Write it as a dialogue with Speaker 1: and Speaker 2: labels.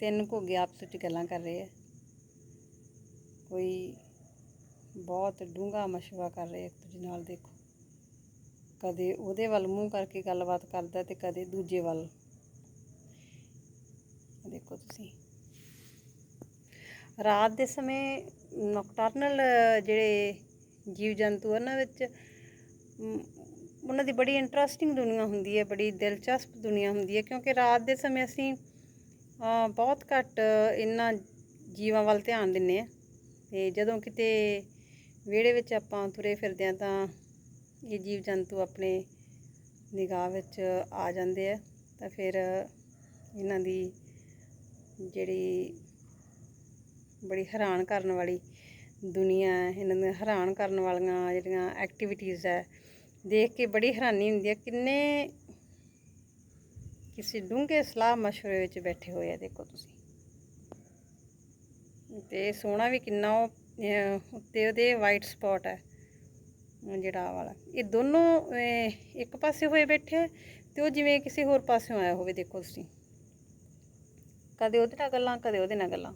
Speaker 1: ਤਿੰਨ ਘੋਗੇ ਆਪਸ ਵਿੱਚ ਗੱਲਾਂ ਕਰ ਰਹੇ ਆ। ਕੋਈ ਬਹੁਤ ਡੂੰਘਾ ਮਸ਼ਵਰਾ ਕਰ ਰਹੇ ਇੱਕ ਦੂਜੇ ਨਾਲ, ਦੇਖੋ। ਕਦੇ ਉਹਦੇ ਵੱਲ ਮੂੰਹ ਕਰਕੇ ਗੱਲਬਾਤ ਕਰਦਾ ਤੇ ਕਦੇ ਦੂਜੇ ਵੱਲ। ਦੇਖੋ ਤੁਸੀਂ। ਰਾਤ ਦੇ ਸਮੇਂ ਨੋਕਟਰਨਲ ਜਿਹੜੇ ਜੀਵ ਜੰਤੂ ਉਹਨਾਂ ਵਿੱਚ ਉਹਨਾਂ ਦੀ ਬੜੀ ਇੰਟਰਸਟਿੰਗ ਦੁਨੀਆ ਹੁੰਦੀ ਹੈ, ਬੜੀ ਦਿਲਚਸਪ ਦੁਨੀਆ ਹੁੰਦੀ ਹੈ, ਕਿਉਂਕਿ ਰਾਤ ਦੇ ਸਮੇਂ ਅਸੀਂ ਬਹੁਤ ਘੱਟ ਇਹਨਾਂ ਜੀਵਾਂ ਵੱਲ ਧਿਆਨ ਦਿੰਨੇ ਆ। ਤੇ ਜਦੋਂ ਕਿਤੇ ਵਿਹੜੇ ਵਿੱਚ ਆਪਾਂ ਤੁਰੇ ਫਿਰਦੇ ਆ ਤਾਂ ਇਹ ਜੀਵ ਜੰਤੂ ਆਪਣੇ ਨਿਗਾਹ ਵਿੱਚ ਆ ਜਾਂਦੇ ਆ। ਤਾਂ ਫਿਰ ਇਹਨਾਂ ਦੀ ਜਿਹੜੀ ਬੜੀ ਹੈਰਾਨ ਕਰਨ ਵਾਲੀ ਦੁਨੀਆ ਇਹਨਾਂ ਦੀਆਂ ਹੈਰਾਨ ਕਰਨ ਵਾਲੀਆਂ ਜਿਹੜੀਆਂ ਐਕਟੀਵਿਟੀਜ਼ ਹੈ, ਦੇਖ ਕੇ ਬੜੀ ਹੈਰਾਨੀ ਹੁੰਦੀ ਹੈ। ਕਿੰਨੇ ਕਿਸੇ ਡੂੰਘੇ ਸਲਾਹ ਮਸ਼ਵਰੇ ਵਿੱਚ ਬੈਠੇ ਹੋਏ ਆ, ਦੇਖੋ ਤੁਸੀਂ। ਤੇ ਸੋਹਣਾ ਵੀ ਕਿੰਨਾ ਉਹ ਉੱਤੇ ਉਹਦੇ ਵਾਈਟ ਸਪੌਟ ਹੈ ਉਹ ਜਿਹੜਾ ਵਾਲਾ। ਇਹ ਦੋਨੋਂ ਇੱਕ ਪਾਸੇ ਹੋਏ ਬੈਠੇ ਆ ਤੇ ਉਹ ਜਿਵੇਂ ਕਿਸੇ ਹੋਰ ਪਾਸਿਓਂ ਆਇਆ ਹੋਵੇ, ਦੇਖੋ ਤੁਸੀਂ। ਕਦੇ ਉਹਦੇ ਨਾਲ ਗੱਲਾਂ, ਕਦੇ ਉਹਦੇ ਨਾਲ ਗੱਲਾਂ।